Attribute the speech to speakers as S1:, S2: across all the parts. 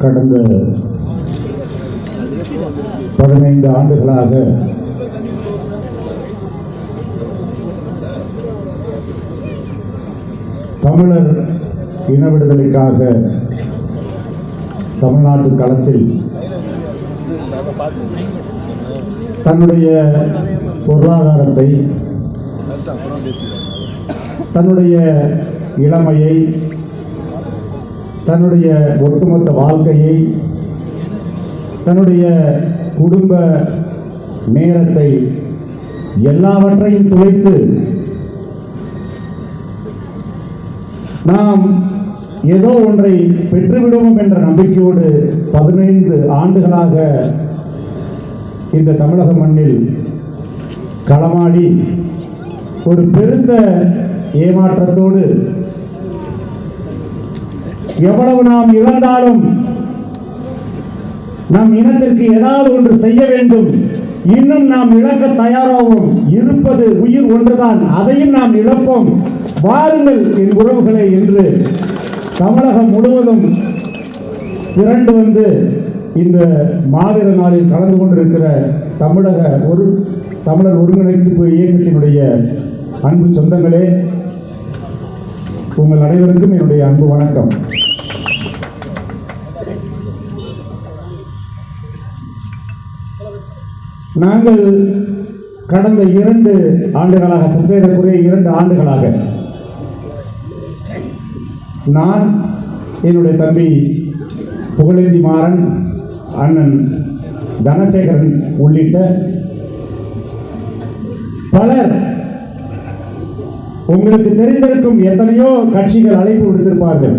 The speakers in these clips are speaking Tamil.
S1: கடந்த பதினைந்து ஆண்டுகளாக தமிழர் இன விடுதலைக்காக தமிழ்நாட்டு களத்தில் தன்னுடைய பொருளாதாரத்தை தன்னுடைய இளமையை தன்னுடைய ஒட்டுமொத்த வாழ்க்கையை தன்னுடைய குடும்ப நேரத்தை எல்லாவற்றையும் துளைத்து நாம் ஏதோ ஒன்றை பெற்றுவிடுவோம் என்ற நம்பிக்கையோடு பதினைந்து ஆண்டுகளாக இந்த தமிழக மண்ணில் களமாடி ஒரு பெருத்த ஏமாற்றத்தோடு எவ்வளவு நாம் இழந்தாலும் நம் இனத்திற்கு ஏதாவது ஒன்று செய்ய வேண்டும். இன்னும் நாம் இழக்க தயாராகும் இருப்பது உயிர் ஒன்றுதான். அதையும் நாம் இழப்போம். வாருங்கள் என் உறவுகளே என்று தமிழகம் முழுவதும் திரண்டு வந்து இந்த மாவீர நாளில் கலந்து கொண்டிருக்கிற தமிழக ஒரு தமிழர் ஒருங்கிணைப்பு இயக்கத்தினுடைய அன்பு சொந்தங்களே உங்கள் அனைவருக்கும் என்னுடைய அன்பு வணக்கம். நாங்கள் கடந்த இரண்டு ஆண்டுகளாக சற்றேறக்குறைய இரண்டு ஆண்டுகளாக நான் என்னுடைய தம்பி புகழேந்தி மாறன் அண்ணன் தனசேகரன் உள்ளிட்ட பலர் உங்களுக்கு தெரிந்திருக்கும் எத்தனையோ கட்சிகள் அழைப்பு விடுத்திருப்பார்கள்.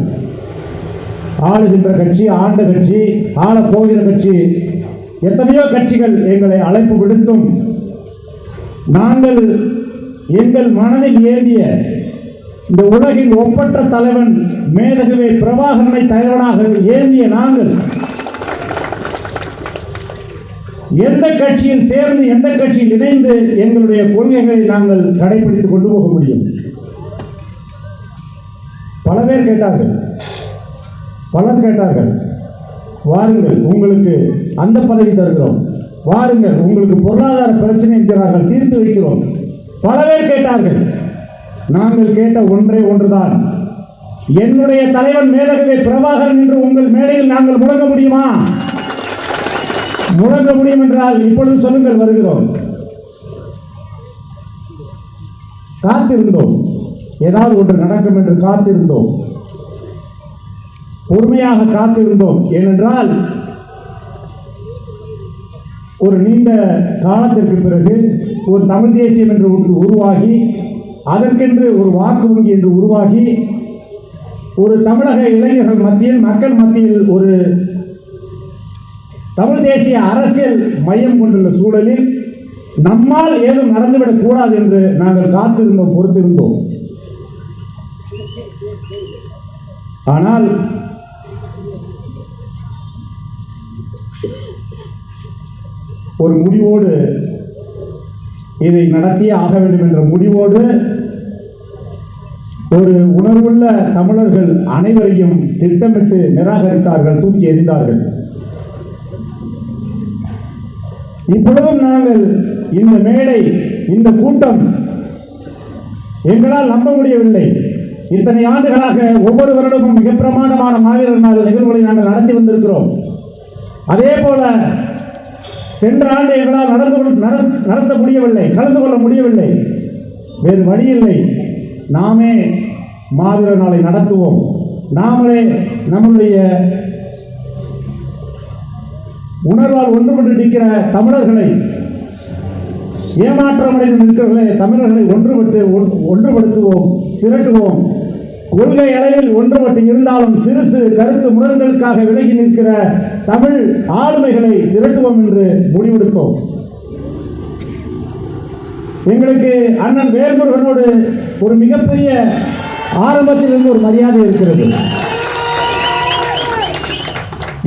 S1: ஆளுகின்ற கட்சி ஆண்ட கட்சி ஆளப் போகிற கட்சி எத்தனையோ கட்சிகள் எங்களை அழைப்பு விடுத்தும் நாங்கள் எங்கள் மனதில் ஏந்திய இந்த உலகின் ஒப்பற்ற தலைவன் மேதகுவே பிரபாகரனை தலைவனாக ஏந்திய நாங்கள் எந்த கட்சியில் சேர்ந்து எந்த கட்சியில் இணைந்து எங்களுடைய கொள்கைகளை நாங்கள் கடைபிடித்துக் கொண்டு போக முடியும்? பல பேர் கேட்டார்கள். பலர் கேட்டார்கள். வாருங்கள் உங்களுக்கு அந்த பதவி தருகிறோம். வாருங்கள் உங்களுக்கு பொருளாதார பிரச்சனை இருக்கிறார்கள் தீர்த்து வைக்கிறோம். பல பேர் கேட்டார்கள். நாங்கள் கேட்ட ஒன்றே ஒன்றுதான். என்னுடைய தலைவன் மேலகவே பிரபாகரன் என்று உங்கள் மேடையில் நாங்கள் முழங்க முடியுமா? முழங்க முடியும் என்றால் இப்பொழுது சொல்லுங்கள் வருகிறோம். காத்திருந்தோம். ஏதாவது ஒன்று நடக்கும் என்று காத்திருந்தோம். பொறுமையாக காத்திருந்தோம். ஏனென்றால் ஒரு நீண்ட காலத்திற்கு பிறகு ஒரு தமிழ் தேசியம் என்று ஒன்று உருவாகி அதற்கென்று ஒரு வாக்கு வங்கி என்று உருவாகி ஒரு தமிழக இளைஞர்கள் மத்தியில் மக்கள் மத்தியில் ஒரு தமிழ் தேசிய அரசியல் மையம் கொண்டுள்ள சூழலில் நம்மால் ஏதும் நடந்துவிடக் கூடாது என்று நாங்கள் காத்திருந்தோம் பொறுத்திருந்தோம். ஆனால் ஒரு முடிவோடு இதை நடத்தியே ஆக வேண்டும் என்ற முடிவோடு ஒரு உணர்வுள்ள தமிழர்கள் அனைவரையும் திட்டமிட்டு நிராகரித்தார்கள் தூக்கி எறிந்தார்கள். இப்பொழுதும் நாங்கள் இந்த மேடை இந்த கூட்டம் எங்களால் நம்ப முடியவில்லை. இத்தனை ஆண்டுகளாக ஒவ்வொரு வருடமும் மிக பிரமாண்டமான மாவீரர் நாள் நிகழ்வுகளை நாங்கள் நடத்தி வந்திருக்கிறோம். அதே போல சென்ற ஆண்டு எங்களால் நடந்து நட- நடத்த முடியவில்லை கலந்து கொள்ள முடியவில்லை. வேறு வழி இல்லை. நாமே மாவீரர் நாளை நடத்துவோம். நாமளே நம்முடைய உணர்வால் ஒன்றுபட்டு நிற்கிற தமிழர்களை ஏமாற்றமடைந்து நிற்கிறவர்களே தமிழர்களை ஒன்றுபட்டு ஒன்றுபடுத்துவோம் திரட்டுவோம். கொள்கை அளவில் ஒன்றுபட்டு இருந்தாலும் சிறு சிறு கருத்து முரண்களுக்காக விலகி நிற்கிற தமிழ் ஆளுமைகளை திரட்டுவோம் என்று முடிவெடுத்தோம். எங்களுக்கு அண்ணன் வேல்முருகனோடு ஒரு மிகப்பெரிய ஆரம்பத்திலிருந்து ஒரு மரியாதை இருக்கிறது.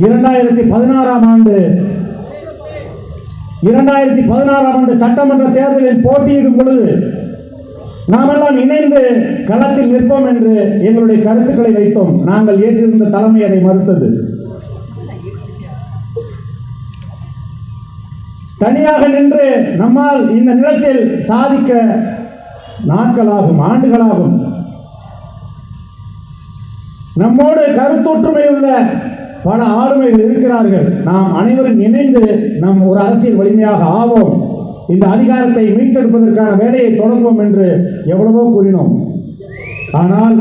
S1: இரண்டாயிரத்தி பதினாறாம் ஆண்டு இரண்டாயிரத்தி பதினாறாம் ஆண்டு சட்டமன்ற தேர்தலில் போட்டியிடும் பொழுது நாமெல்லாம் இணைந்து களத்தில் நிற்போம் என்று எங்களுடைய கருத்துக்களை வைத்தோம். நாங்கள் ஏற்றிருந்த தலைமை அதை மறுத்தது. தனியாக நின்று நம்மால் இந்த நிலத்தில் சாதிக்க நாட்களாகும் ஆண்டுகளாகும். நம்மோடு கருத்தொற்றுமை உள்ள பல ஆளுமைகள் இருக்கிறார்கள். நாம் அனைவரும் இணைந்து நம் ஒரு அரசியல் வலிமையாக ஆவோம். இந்த அதிகாரத்தை மீட்டெடுப்பதற்கான வேலையை தொடங்குவோம் என்று எவ்வளவோ கூறினோம். ஆனால்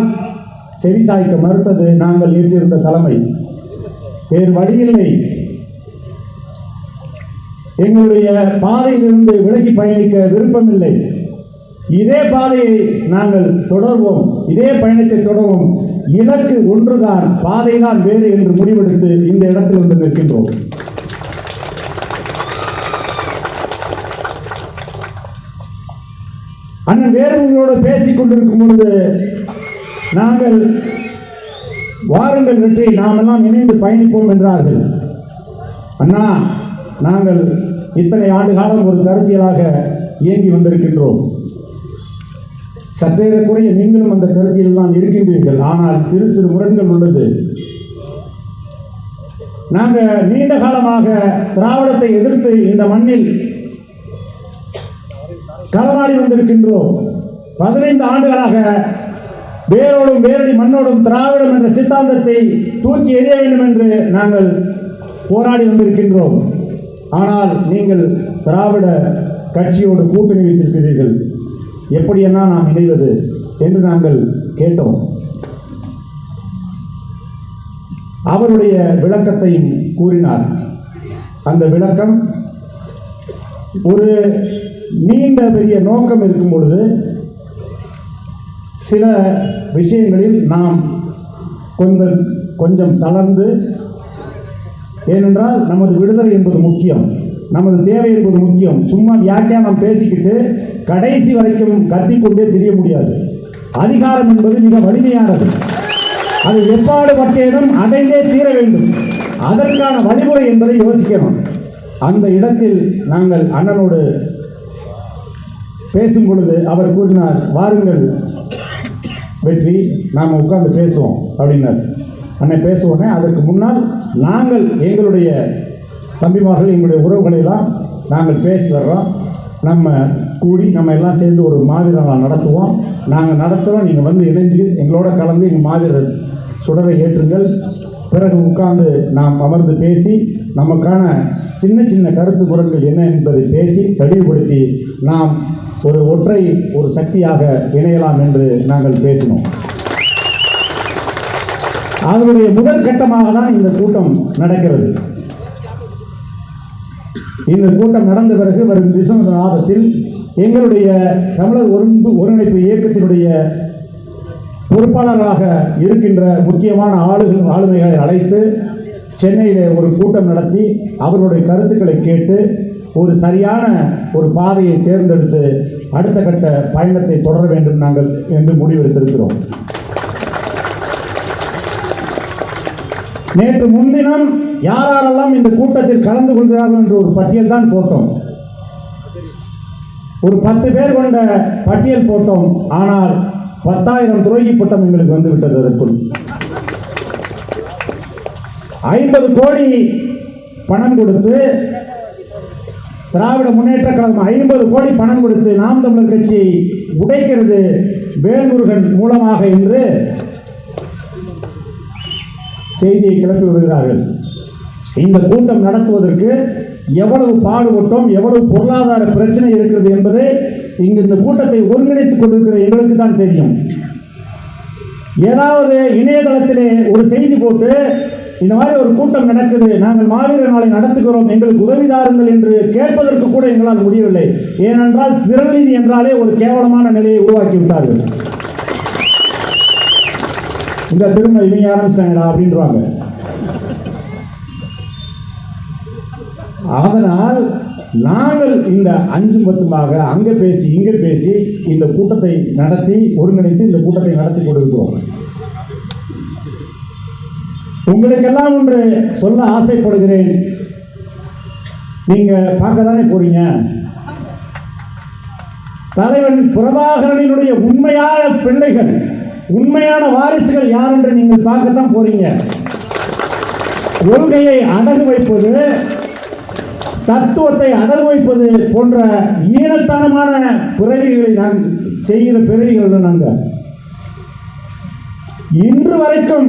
S1: செவிசாய்க்க மறுத்தது நாங்கள் ஏற்றிருந்த தலைமை. வேறு வழியில்லை. எங்களுடைய பாதையிலிருந்து விலகி பயணிக்க விருப்பமில்லை. இதே பாதையை நாங்கள் தொடர்வோம். இதே பயணத்தை தொடர்வோம். இலக்கு ஒன்றுதான் பாதைதான் வேறு என்று முடிவெடுத்து இந்த இடத்தில் வந்து நிற்கின்றோம். அண்ணன் வேறுகளோடு பேசிக் கொண்டிருக்கும் பொழுது நாங்கள் வாருங்கள் வெற்றி நாம் எல்லாம் இணைந்து பயணிப்போம் என்றார்கள். அண்ணா நாங்கள் இத்தனை ஆண்டு காலம் ஒரு கருத்தியலாக இயங்கி வந்திருக்கின்றோம். சற்றேறக்குறைய நீங்களும் அந்த கருத்தியில் தான் இருக்கின்றீர்கள். ஆனால் சிறு சிறு முரண்கள் உள்ளது. நாங்கள் நீண்ட காலமாக திராவிடத்தை எதிர்த்து இந்த மண்ணில் களமாடி வந்திருக்கின்றோம். பதினைந்து ஆண்டுகளாக வேரோடும் வேரடி மண்ணோடும் திராவிடம் என்ற சித்தாந்தத்தை தூக்கி எறிய வேண்டும் என்று நாங்கள் போராடி வந்திருக்கின்றோம். ஆனால் நீங்கள் திராவிட கட்சியோடு கூட்டணி வைத்திருக்கிறீர்கள். எப்படியெல்லாம் நாம் இணைவது என்று நாங்கள் கேட்டோம். அவருடைய விளக்கத்தையும் கூறினார். அந்த விளக்கம் ஒரு நீண்ட பெரிய நோக்கம் இருக்கும் பொழுது சில விஷயங்களில் நாம் கொஞ்சம் கொஞ்சம் தளர்ந்து ஏனென்றால் நமது விடுதலை என்பது முக்கியம். நமது தேவை என்பது முக்கியம். சும்மா வியாக்கியானம் பேசிக்கிட்டு கடைசி வரைக்கும் கத்திக்கொண்டே தெரிய முடியாது. அதிகாரம் என்பது மிக வலிமையானது. அது எப்பாடு பட்டேனும் அடைந்தே தீர வேண்டும். அதற்கான வழிமுறை என்பதை யோசிக்கணும். அந்த இடத்தில் நாங்கள் அண்ணனோடு பேசும் பொழுது அவர் கூறினார் வாருங்கள். வெற்றி நாம் உட்கார்ந்து பேசுவோம் அப்படின்னார். அண்ணன் பேசுவோன்னே அதற்கு முன்னால் நாங்கள் எங்களுடைய தம்பிமார்கள் எங்களுடைய உறவுகளையெல்லாம் நாங்கள் பேசி வர்றோம். நம்ம கூடி நம்ம எல்லாம் சேர்ந்து ஒரு மாவீர நடத்துவோம். நாங்கள் நடத்துகிறோம் நீங்கள் வந்து இணைஞ்சு எங்களோட கலந்து எங்கள் மாவீரர் சுடரை ஏற்றுங்கள். பிறகு உட்கார்ந்து நாம் அமர்ந்து பேசி நமக்கான சின்ன சின்ன கருத்து குரல்கள் என்ன என்பதை பேசி தெளிவுபடுத்தி நாம் ஒரு ஒற்றை ஒரு சக்தியாக இணையலாம் என்று நாங்கள் பேசினோம். அதனுடைய முதல் கட்டமாக தான் இந்த கூட்டம் நடக்கிறது. இந்த கூட்டம் நடந்த பிறகு வரும் டிசம்பர் மாதத்தில் எங்களுடைய தமிழர் ஒருங்கு ஒருங்கிணைப்பு இயக்கத்தினுடைய பொறுப்பாளராக இருக்கின்ற முக்கியமான ஆளுகள் ஆளுமைகளை அழைத்து சென்னையிலே ஒரு கூட்டம் நடத்தி அவர்களுடைய கருத்துக்களை கேட்டு ஒரு சரியான ஒரு பாதையை தேர்ந்தெடுத்து அடுத்த கட்ட பயணத்தை தொடர வேண்டும் நாங்கள் என்று முடிவெடுத்திருக்கிறோம். நேற்று முன்தினம் யாரெல்லாம் இந்த கூட்டத்தில் கலந்து கொள்கிறார்கள் என்ற ஒரு பட்டியல் தான் போட்டோம். ஒரு பத்து பேர் கொண்ட பட்டியல் போட்டோம். ஆனால் பத்தாயிரம் துரோகி பட்டம் எங்களுக்கு வந்து விட்டது அதற்குள். ஐம்பது கோடி பணம் கொடுத்து திராவிட முன்னேற்ற கழகம் ஐம்பது கோடி பணம் கொடுத்து நாம் தமிழர் கட்சியை உடைக்கிறது வேல்முருகன் மூலமாக என்று செய்தியை கிளப்பி விடுகிறார்கள். இந்த கூட்டம் நடத்துவதற்கு எவ்வளவு பாடுபட்டோம் எவ்வளவு பொருளாதார பிரச்சனை இருக்கிறது என்பதை இங்கு இந்த கூட்டத்தை ஒருங்கிணைத்துக் கொண்டிருக்கிற எங்களுக்கு தான் தெரியும். ஏதாவது இணையதளத்திலே ஒரு செய்தி போட்டு இந்த மாதிரி ஒரு கூட்டம் நடக்குது நாங்கள் மாவீரர் நாளை நடத்துகிறோம் எங்களுக்கு உதவிதாருங்கள் என்று கேட்பதற்கு கூட எங்களால் முடியவில்லை. ஏனென்றால் திறநீதி என்றாலே ஒரு கேவலமான நிலையை உருவாக்கி விட்டார்கள் இந்த திரும்ப இவங்க ஆரம்பிச்சிட்டாங்களா அப்படின்றாங்க. அதனால் நாங்கள் இந்த அஞ்சு பத்துமாக அங்கே பேசி இங்கே பேசி இந்த கூட்டத்தை நடத்தி ஒருங்கிணைத்து இந்த கூட்டத்தை நடத்தி கொண்டிருக்கிறோம். உங்களுக்கெல்லாம் ஒன்று சொல்ல ஆசைப்படுகிறேன். நீங்க பார்க்க தானே போறீங்க? தலைவன் பிரபாகரனினுடைய உண்மையான பிள்ளைகள் உண்மையான வாரிசுகள் யார் என்று நீங்கள் பார்க்கத்தான் போறீங்க. கொள்கையை அடகு வைப்பது தத்துவத்தை அடர் வைப்பது போன்ற ஈனத்தனமான பிறவிகளை நாங்கள் செய்கிற பிறவிகள் நாங்கள் இன்று வரைக்கும்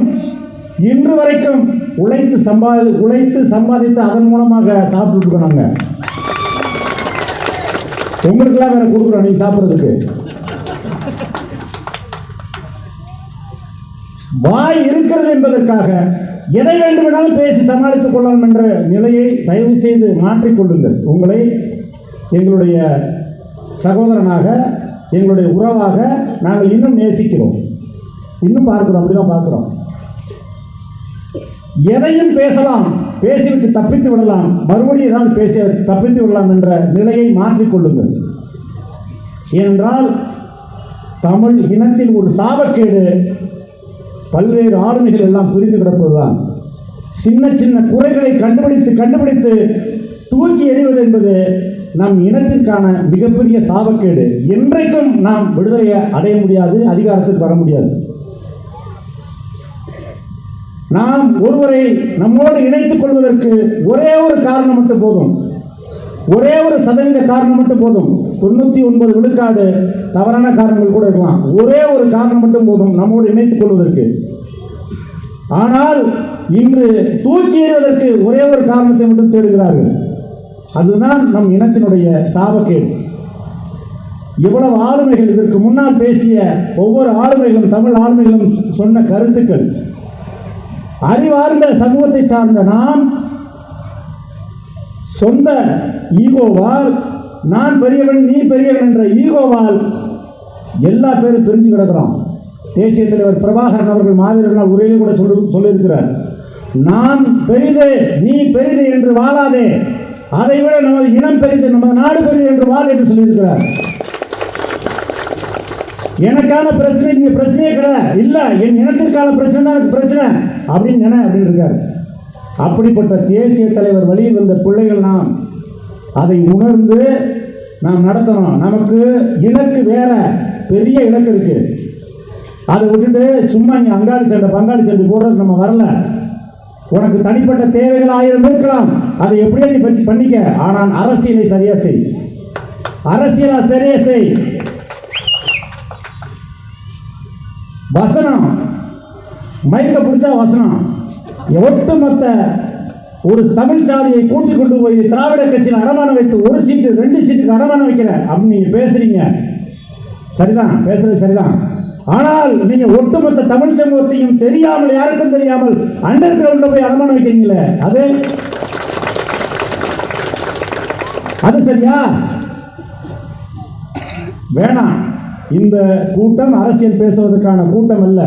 S1: இன்று வரைக்கும் உழைத்து சம்பாதி உழைத்து சம்பாதித்து அதன் மூலமாக சாப்பிட்டு இருக்கோம் நாங்க. உங்களுக்கெல்லாம் வேற கொடுக்குறோம் நீங்க சாப்பிட்றதுக்கு. வாய் இருக்கிறது என்பதற்காக எதை வேண்டுமானாலும் பேசி சமாளித்துக் கொள்ளலாம் என்ற நிலையை தயவு செய்து மாற்றிக்கொள்ளுங்கள். உங்களை எங்களுடைய சகோதரனாக எங்களுடைய உறவாக நாங்கள் இன்னும் நேசிக்கிறோம். இன்னும் பார்க்கிறோம் அப்படிதான் பார்க்கிறோம். எதையும் பேசலாம் பேசிவிட்டு தப்பித்து விடலாம் மறுபடியும் ஏதாவது பேசி தப்பித்து விடலாம் என்ற நிலையை மாற்றிக்கொள்ளுங்கள். ஏனென்றால் தமிழ் இனத்தில் ஒரு சாபக்கேடு பல்வேறு ஆளுமைகள் எல்லாம் புரிந்து கிடப்பதுதான். சின்ன சின்ன குறைகளை கண்டுபிடித்து கண்டுபிடித்து தூக்கி எறிவது என்பது நம் இனத்திற்கான மிகப்பெரிய சாபக்கேடு. என்றைக்கும் நாம் விடுதலையை அடைய முடியாது அதிகாரத்துக்கு வர முடியாது. நாம் ஒருவரை நம்மோடு இணைத்துக் கொள்வதற்கு ஒரே ஒரு காரணம் மட்டும் போதும். ஒரே ஒரு சதவீத காரணம் மட்டும் போதும். தொண்ணூத்தி ஒன்பது விழுக்காடு தவறான காரணங்கள் கூட இருக்கலாம். ஒரே ஒரு காரணம் மட்டும் போதும் நம்மோடு இணைத்துக் கொள்வதற்கு. ஆனால் இன்று தூக்கி எறிவதற்கு ஒரே ஒரு காரணத்தை மட்டும் தேடுகிறார்கள். அதுதான் நம் இனத்தினுடைய சாபக்கேடு. இவ்வளவு ஆளுமைகள் இதற்கு முன்னால் பேசிய ஒவ்வொரு ஆளுமைகளும் தமிழ் ஆளுமைகளும் சொன்ன கருத்துக்கள். அறிவார்ந்த சமூகத்தை சார்ந்த நாம் சொந்த ஈகோவால் நான் பெரியவன் நீ பெரியவன் என்ற ஈகோவால் எல்லா பேரும் பிரிஞ்சு கிடக்கிறோம் தேசிய தலைவர் பிரபாகரன் அவர்கள் மாவீரர்கள் உரையிலே கூட சொல்லி சொல்லியிருக்கிறார். நான் பெரிது நீ பெரிது என்று வாழாதே. அதை விட நமது இனம் பெரிது நமது நாடு பெரிது என்று வாழ் என்று சொல்லியிருக்கிறார். எனக்கான பிரச்சனை இங்கே பிரச்சனையே கிடையாது. இல்லை என் இனத்திற்கான பிரச்சனை தான் பிரச்சனை அப்படின்னு நினை அப்படின்னு இருக்காரு. அப்படிப்பட்ட தேசிய தலைவர் வழியில் வந்த பிள்ளைகள் நாம் அதை உணர்ந்து நாம் நடத்தணும். நமக்கு இலக்கு வேற பெரிய இலக்கு இருக்கு. அதை விட்டுட்டு சும்மா இங்கே அங்காளி சண்டை பங்காளி சண்டை போடுறது நம்ம வரல. உனக்கு தனிப்பட்ட தேவைகள் ஆயிரம் இருக்கலாம். அதை எப்படியே நீ பற்றி பண்ணிக்க. ஆனால் அரசியலை சரியா செய். அரசியலா சரியா செய். வசனம். மயக்க பிடிச்சா வசனம். ஒட்டுமொத்த ஒரு தமிழ் சாதியை கூட்டி கொண்டு போய் திராவிட கட்சியில் அடமானம் வைத்து ஒரு சீட்டு ரெண்டு சீட்டுக்கு அடமானம் வைக்கிற அப்படின்னு நீங்கள் பேசுறீங்க. சரிதான் பேசுறது சரிதான். ஆனால் நீங்க ஒட்டுமொத்த தமிழ் சமூகத்தையும் தெரியாமல் யாருக்கும் தெரியாமல் அண்டர் கிரவுண்ட்ல போய் அடமானம் வைக்கிறீங்களே. அது அது சரியா? வேணாம். இந்த கூட்டம் அரசியல் பேசுவதற்கான கூட்டம் அல்ல.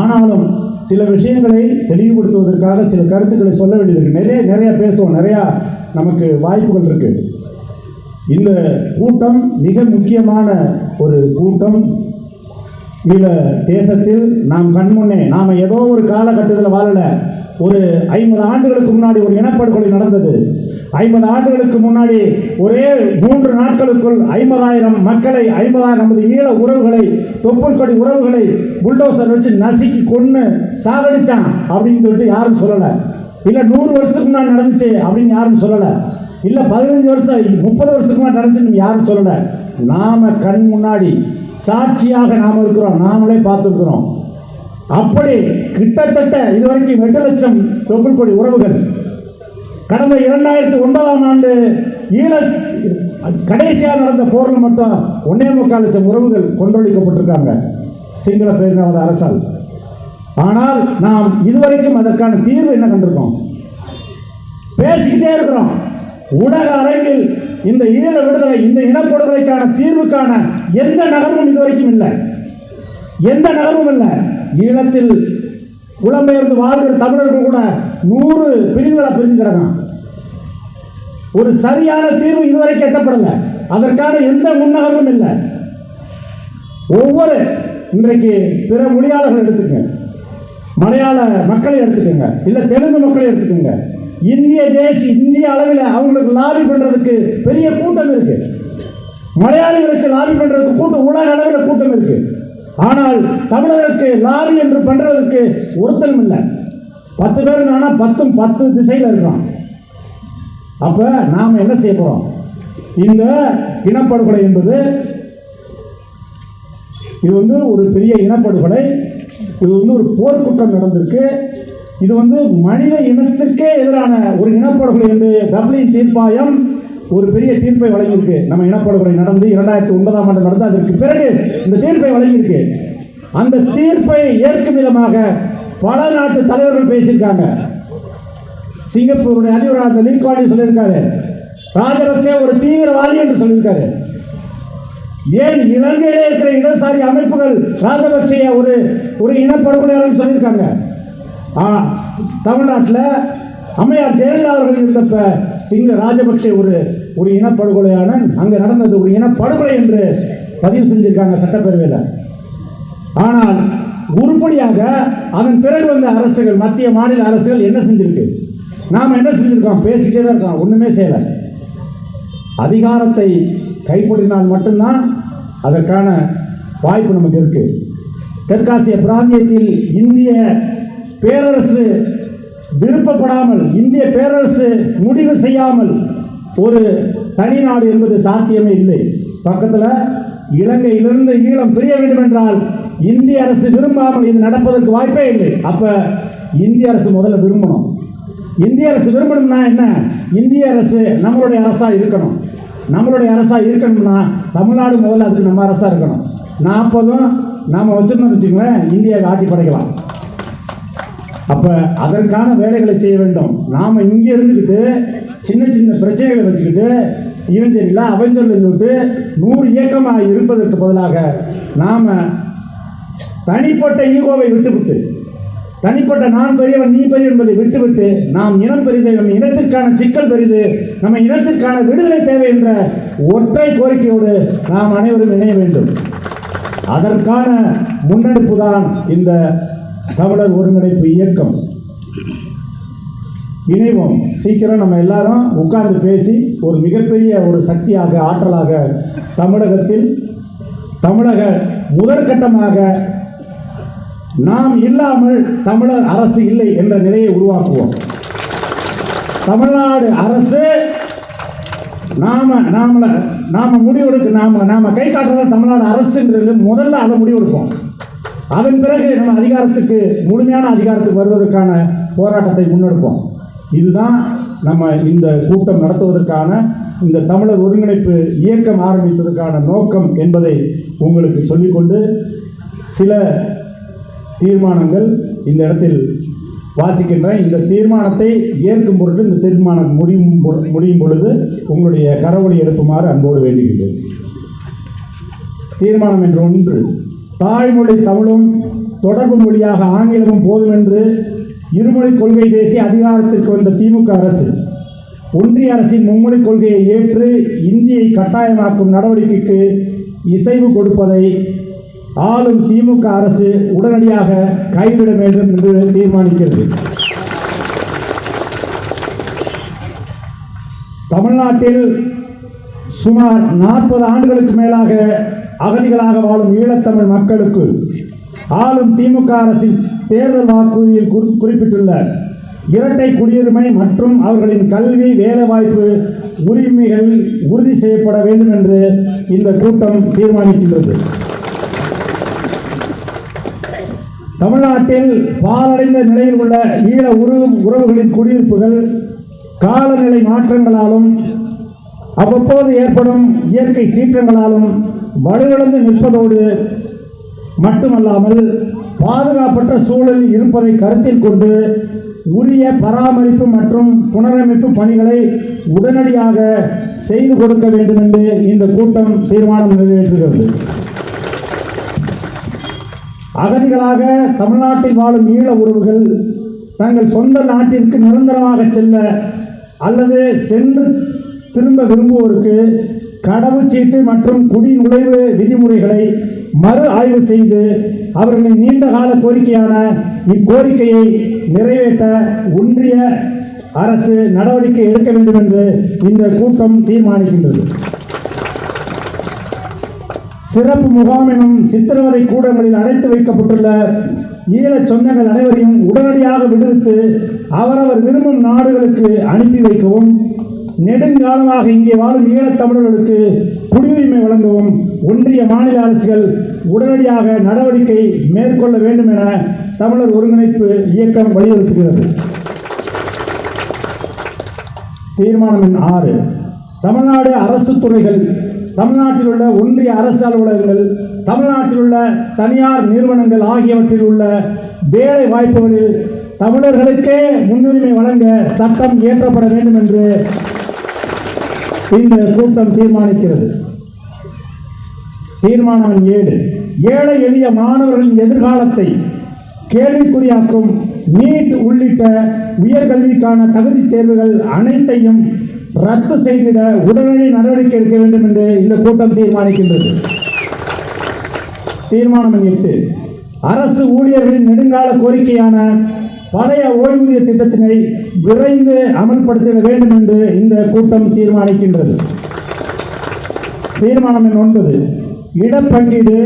S1: ஆனாலும் சில விஷயங்களை தெளிவுபடுத்துவதற்காக சில கருத்துக்களை சொல்ல வேண்டியது இருக்கு நிறைய நிறைய பேசுவோம். நிறையா நமக்கு வாய்ப்புகள் இருக்கு. இந்த கூட்டம் மிக முக்கியமான ஒரு கூட்டம். இந்த தேசத்தில் நாம் கண்முன்னே நாம் ஏதோ ஒரு காலகட்டத்தில் வாழலை. ஒரு ஐம்பது ஆண்டுகளுக்கு முன்னாடி ஒரு இனப்படுகொலை நடந்தது. ஐம்பது ஆண்டுகளுக்கு முன்னாடி ஒரே மூன்று நாட்களுக்குள் ஐம்பதாயிரம் மக்களை ஐம்பதாயிரம் நமது ஈழ உறவுகளை தொப்புள்கொடி உறவுகளை புல்டோசர் வச்சு நசுக்கி கொன்று சாகடிச்சான் அப்படின்னு சொல்லிட்டு யாரும் சொல்லலை. இல்லை நூறு வருஷத்துக்கு முன்னாடி நடந்துச்சு அப்படின்னு யாரும் சொல்லலை. இல்லை பதினஞ்சு வருஷம் முப்பது வருஷத்துக்கு முன்னாடி நடந்துச்சுன்னு யாரும் சொல்லலை. நாம கண் முன்னாடி சாட்சியாக நாம் இருக்கிறோம். நாமளே பார்த்துருக்குறோம். அப்படி கிட்டத்தட்ட இதுவரைக்கும் எட்டு லட்சம் தொகுல் கொடி உறவுகள். கடந்த இரண்டாயிரத்தி ஒன்பதாம் ஆண்டு ஈழ கடைசியாக நடந்த போரில் மட்டும் ஒன்னே முக்கால் லட்சம் உறவுகள் கொண்டொழிக்கப்பட்டிருக்காங்க சிங்கள பேரினவாத அரசால். ஆனால் நாம் இதுவரைக்கும் அதற்கான தீர்வு என்ன கண்டிருக்கோம்? பேசிக்கிட்டே இருக்கிறோம். உலக அரங்கில் இந்த ஈழ விடுதலை இந்த இனப்படுகொலைக்கான தீர்வுக்கான எந்த நகர்வும் இதுவரைக்கும் இல்லை. எந்த நகர்வும் இல்லை. ஈழத்தில் புலம்பெயர்ந்து வாழ்கிற தமிழர்கள் கூட நூறு பிரிவுகளை பிரிஞ்சு கிடக்கும் ஒரு சரியான தீர்வு இதுவரைக்கும் எட்டப்படலை அதற்கான எந்த முன்னகரும் இல்லை. ஒவ்வொரு இன்றைக்கு பிற மொழியாளர்கள் எடுத்துக்கங்க. மலையாள மக்களை எடுத்துக்கோங்க. இல்லை தெலுங்கு மக்களை எடுத்துக்கோங்க. இந்திய தேசி இந்திய அளவில் அவங்களுக்கு லாபி பண்ணுறதுக்கு பெரிய கூட்டம் இருக்கு. மலையாளிகளுக்கு லாபி பண்ணுறதுக்கு கூட்டம் உலக அளவில் கூட்டம் இருக்குது ஆனால் தமிழர்களுக்கு லாரி என்று பண்றதுக்கு ஒருத்தரும் இல்லை. பத்து பேர் ஆனால் பத்தும் பத்து திசையில் இருக்கிறோம். அப்போ நாம் என்ன செய்ய போகிறோம் இந்த இனப்படுகொலை என்பது இது வந்து ஒரு பெரிய இனப்படுகொலை. இது வந்து ஒரு போர்க்குற்றம் நடந்திருக்கு. இது வந்து மனித இனத்திற்கே எதிரான ஒரு இனப்படுகொலை என்று டப்ளின் தீர்ப்பாயம் ஒரு பெரிய தீர்ப்பை வழங்கியிருக்கு. நம்ம இனப்படுகொலை நடந்து இரண்டாயிரத்தி ஒன்பதாம் ஆண்டு நடந்து அதற்கு பிறகு இந்த தீர்ப்பை வழங்கியிருக்கு. அந்த தீர்ப்பை ஏற்கும் விதமாக பல நாட்டு தலைவர்கள் பேசியிருக்காங்க. சிங்கப்பூருடைய அதிபர் அந்த லீக்வாடி சொல்லியிருக்காரு. ராஜபக்சே ஒரு தீவிரவாதி என்று சொல்லியிருக்காரு. ஏன் இலங்கையிலே இருக்கிற இடதுசாரி அமைப்புகள் ராஜபக்சேய ஒரு ஒரு இனப்படுகொலையாளர் சொல்லியிருக்காங்க? ஆ, தமிழ்நாட்டில் அம்மையார் ஜெயலலிதா அவர்கள் இருந்தப்ப சிங்க ராஜபக்சே ஒரு ஒரு இனப்படுகொலையான அங்கே நடந்தது ஒரு இனப்படுகொலை என்று பதிவு செஞ்சிருக்காங்க சட்டப்பேரவையில். ஆனால் உருப்படியாக அதன் பிறகு வந்த அரசுகள் மத்திய மாநில அரசுகள் என்ன செஞ்சிருக்கு? நாம் என்ன செஞ்சிருக்கோம்? பேசிக்கிட்டே தான் இருக்கோம். ஒன்றுமே செய்யலை. அதிகாரத்தை கைப்பற்றினால் மட்டும்தான் அதற்கான வாய்ப்பு நமக்கு இருக்கு. தெற்காசிய பிராந்தியத்தில் இந்திய பேரரசு விருப்பப்படாமல் இந்திய பேரரசு முடிவு செய்யாமல் ஒரு தனி நாடு என்பது சாத்தியமே இல்லை. பக்கத்தில் இலங்கையிலிருந்து ஈழம் பிரிய வேண்டும் என்றால் இந்திய அரசு விரும்பாமல் இது நடப்பதற்கு வாய்ப்பே இல்லை. அப்ப இந்திய அரசு முதல்ல விரும்பணும். இந்திய அரசு விரும்பணும்னா என்ன? இந்திய அரசு நம்மளுடைய அரசா இருக்கணும். நம்மளுடைய அரசா இருக்கணும்னா தமிழ்நாடு முதல்ல அதுக்கு நம்ம அரசா இருக்கணும். நாற்பதும் நாம வச்சுருந்தோம்னு வச்சுக்கோங்களேன் இந்தியாவை ஆட்டி படைக்கலாம். அப்ப அதற்கான வேலைகளை செய்ய வேண்டும். நாம இங்கே இருந்துக்கிட்டு சின்ன சின்ன பிரச்சனைகளை வச்சுக்கிட்டு இவன் சரியில்லை அவன் சொல்லிட்டு நூறு இயக்கமாக இருப்பதற்கு பதிலாக நாம் தனிப்பட்ட ஈகோவை விட்டுவிட்டு தனிப்பட்ட நான் பெரியவன் நீ பெரிய என்பதை விட்டுவிட்டு நாம் இனம் பெரிது நம் இனத்திற்கான சிக்கல் பெரிது நம்ம இனத்திற்கான விடுதலை தேவை என்ற ஒற்றை கோரிக்கையோடு நாம் அனைவரும் இணைய வேண்டும். அதற்கான முன்னெடுப்பு தான் இந்த தமிழர் ஒருங்கிணைப்பு இயக்கம். இணைவோம். சீக்கிரம் நம்ம எல்லாரும் உட்கார்ந்து பேசி ஒரு மிகப்பெரிய ஒரு சக்தியாக ஆற்றலாக தமிழகத்தில் தமிழக முதற்கட்டமாக நாம் இல்லாமல் தமிழர் அரசு இல்லை என்ற நிலையை உருவாக்குவோம். தமிழ்நாடு அரசு நாம நாம நாம முடிவெடுக்க நாம நாம கை காட்டுறத தமிழ்நாடு அரசுன்றது முதல்ல அதை முடிவெடுப்போம். அதன் பிறகு நம்ம அதிகாரத்துக்கு முழுமையான அதிகாரத்துக்கு வருவதற்கான போராட்டத்தை முன்னெடுப்போம். இதுதான் நம்ம இந்த கூட்டம் நடத்துவதற்கான இந்த தமிழர் ஒருங்கிணைப்பு இயக்கம் ஆரம்பித்ததற்கான நோக்கம் என்பதை உங்களுக்கு சொல்லிக்கொண்டு சில தீர்மானங்கள் இந்த இடத்தில் வாசிக்கின்றேன். இந்த தீர்மானத்தை ஏற்கும் பொருட்டு இந்த தீர்மானம் முடியும் முடியும் பொழுது உங்களுடைய கரவொலி எடுக்குமாறு அன்போடு வேண்டுகின்றேன். தீர்மானம் என்ற ஒன்று தாய்மொழி தமிழும் தொடர்பு மொழியாக ஆங்கிலமும் போதும் என்று இருமொழி கொள்கை பேசி அதிகாரத்திற்கு வந்த திமுக அரசு ஒன்றிய அரசின் மும்மொழி கொள்கையை ஏற்று இந்தியை கட்டாயமாக்கும் நடவடிக்கைக்கு இசைவு கொடுப்பதை ஆளும் திமுக அரசு உடனடியாக கைவிட வேண்டும் என்று தீர்மானிக்கிறது. தமிழ்நாட்டில் சுமார் நாற்பது ஆண்டுகளுக்கு மேலாக அகதிகளாக வாழும் ஈழத்தமிழ் மக்களுக்கு ஆளும் திமுக அரசின் தேர்தல் வாக்குறுதியில் குறி- குறிப்பிட்டுள்ள இரட்டை குடியுரிமை மற்றும் அவர்களின் கல்வி வேலைவாய்ப்பு உரிமைகள் உறுதி செய்யப்பட வேண்டும் என்று இந்த கூட்டம் தீர்மானிக்கின்றது. தமிழ்நாட்டில் பாலடைந்த நிலையில் உள்ள ஈழ உறவு உறவுகளின் குடியிருப்புகள் காலநிலை மாற்றங்களாலும் அவ்வப்போது ஏற்படும் இயற்கை சீற்றங்களாலும் வலுவிழந்து நிற்பதோடு மட்டுமல்லாமல் பாதுகாப்பற்ற சூழல் இருப்பதை கருத்தில் கொண்டு உரிய பராமரிப்பு மற்றும் புனரமைப்பு பணிகளை உடனடியாக செய்து கொடுக்க வேண்டும் என்று இந்த கூட்டம் தீர்மானம் நிறைவேற்றுகிறது. அகதிகளாக தமிழ்நாட்டில் வாழும் ஈழ உறவுகள் தங்கள் சொந்த நாட்டிற்கு நிரந்தரமாக செல்ல அல்லது சென்று திரும்ப விரும்புவோருக்கு கடவுச்சீட்டு மற்றும் குடிநுழைவு விதிமுறைகளை மறு ஆய்வு செய்து அவர்களின் நீண்டகால கோரிக்கையான இக்கோரிக்கையை நிறைவேற்ற ஒன்றிய அரசு நடவடிக்கை எடுக்க வேண்டும் என்று இந்த கூட்டம் தீர்மானிக்கின்றது. சிறப்பு முகாம் எனும் சித்திரவதை கூடங்களில் அடைத்து வைக்கப்பட்டுள்ள ஈழச் சொந்தங்கள் அனைவரையும் உடனடியாக விடுவித்து அவரவர் விரும்பும் நாடுகளுக்கு அனுப்பி வைக்கவும் நெடுங்காலமாக இங்கே வாழும் ஈழத்தமிழர்களுக்கு குடியுரிமை வழங்கவும் ஒன்றிய மாநில அரசுகள் உடனடியாக நடவடிக்கை மேற்கொள்ள வேண்டும் என தமிழர் ஒருங்கிணைப்பு இயக்கம் வலியுறுத்துகிறது. தீர்மானம் எண் ஆறு. தமிழ்நாடு அரசு துறைகள் தமிழ்நாட்டில் உள்ள ஒன்றிய அரசு அலுவலகங்கள் தமிழ்நாட்டில் உள்ள தனியார் நிறுவனங்கள் ஆகியவற்றில் உள்ள வேலை வாய்ப்புகளில் தமிழர்களுக்கே முன்னுரிமை வழங்க சட்டம் இயற்றப்பட வேண்டும் என்று இந்த கூட்டம் தீர்மானிக்கிறது. தீர்மானம் ஏழு. ஏழை எளிய மாணவர்களின் எதிர்காலத்தை கேள்விக்குறியாக்கும் நீட் உள்ளிட்ட உயர்கல்விக்கான தகுதி தேர்வுகள் அனைத்தையும் ரத்து செய்திட உடனடி நடவடிக்கை எடுக்க வேண்டும் என்று இந்த கூட்டம் தீர்மானிக்கின்றது. தீர்மானம் எட்டு. அரசு ஊழியர்களின் நெடுங்கால கோரிக்கையான பழைய ஓய்வூதிய திட்டத்தினை விரைந்து அமல்படுத்திட வேண்டும் என்று இந்த கூட்டம் தீர்மானிக்கின்றது. தீர்மானம் எண் ஒன்பது. இடப்பங்கீடு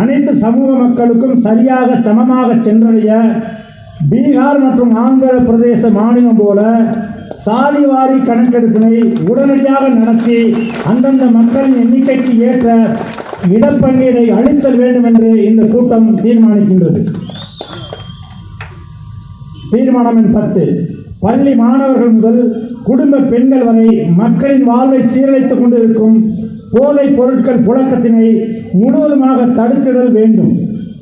S1: அனைத்து சமூக மக்களுக்கும் சரியாக சமமாக சென்றடைய பீகார் மற்றும் ஆந்திர பிரதேச மாநிலம் போல சாதிவாரி கணக்கெடுப்பினை உடனடியாக நடத்தி அந்தந்த மக்களின் எண்ணிக்கைக்கு ஏற்ற இடப்பங்கீடை அளித்தல் வேண்டும் என்று இந்த கூட்டம் தீர்மானிக்கின்றது. தீர்மானம் எண் பத்து. பள்ளி மாணவர்கள் முதல் குடும்ப பெண்கள் வரை மக்களின் வாழ்வை சீரழித்துக் கொண்டிருக்கும் போதை பொருட்கள் புழக்கத்தினை முழுவதுமாக தடுத்திடல் வேண்டும்.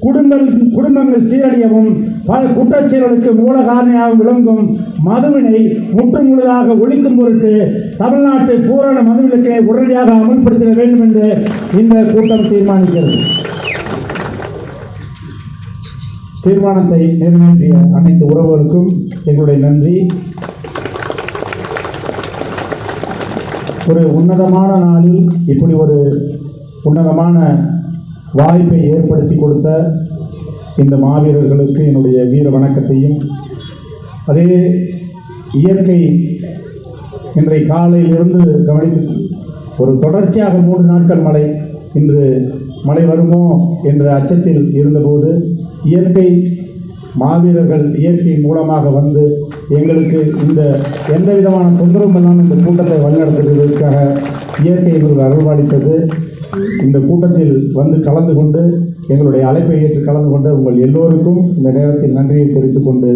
S1: குடும்ப குடும்பங்கள் சீரழியவும் பல குற்றச்செயல்களுக்கு மூல காரணியாக விளங்கும் மதுவினை முற்று முழுதாக ஒழிக்கும் பொருட்டு தமிழ்நாட்டு பூரண மதுவிலக்கை உடனடியாக அமல்படுத்த வேண்டும் என்று இந்த கூட்டம் தீர்மானிக்கிறது. தீர்மானத்தை நிறைவேற்றிய அனைத்து உறவுகளுக்கும் எங்களுடைய நன்றி. ஒரு உன்னதமான நாளில் இப்படி ஒரு உன்னதமான வாய்ப்பை ஏற்படுத்தி கொடுத்த இந்த மாவீரர்களுக்கு என்னுடைய வீர வணக்கத்தையும் அதே இயற்கை இன்றை காலையிலிருந்து கவனித்து ஒரு தொடர்ச்சியாக மூன்று நாட்கள் மழை இன்று மழை வருமோ என்ற அச்சத்தில் இருந்தபோது இயற்கை மாவீரர்கள் இயற்கை மூலமாக வந்து எங்களுக்கு இந்த எந்த விதமான தொந்தரவும் இல்லாமல் இந்த கூட்டத்தை வழிநடத்துவதற்காக இயற்கை எங்களுக்கு அருள்வாளித்தது இந்த கூட்டத்தில் வந்து கலந்து கொண்டு எங்களுடைய அழைப்பை ஏற்று கலந்து கொண்ட உங்கள் எல்லோருக்கும் இந்த நேரத்தில் நன்றியை தெரிவித்துக் கொண்டு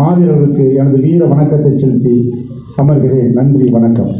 S1: மாவீரர்களுக்கு எனது வீர வணக்கத்தை செலுத்தி அமர்கிறேன். நன்றி வணக்கம்.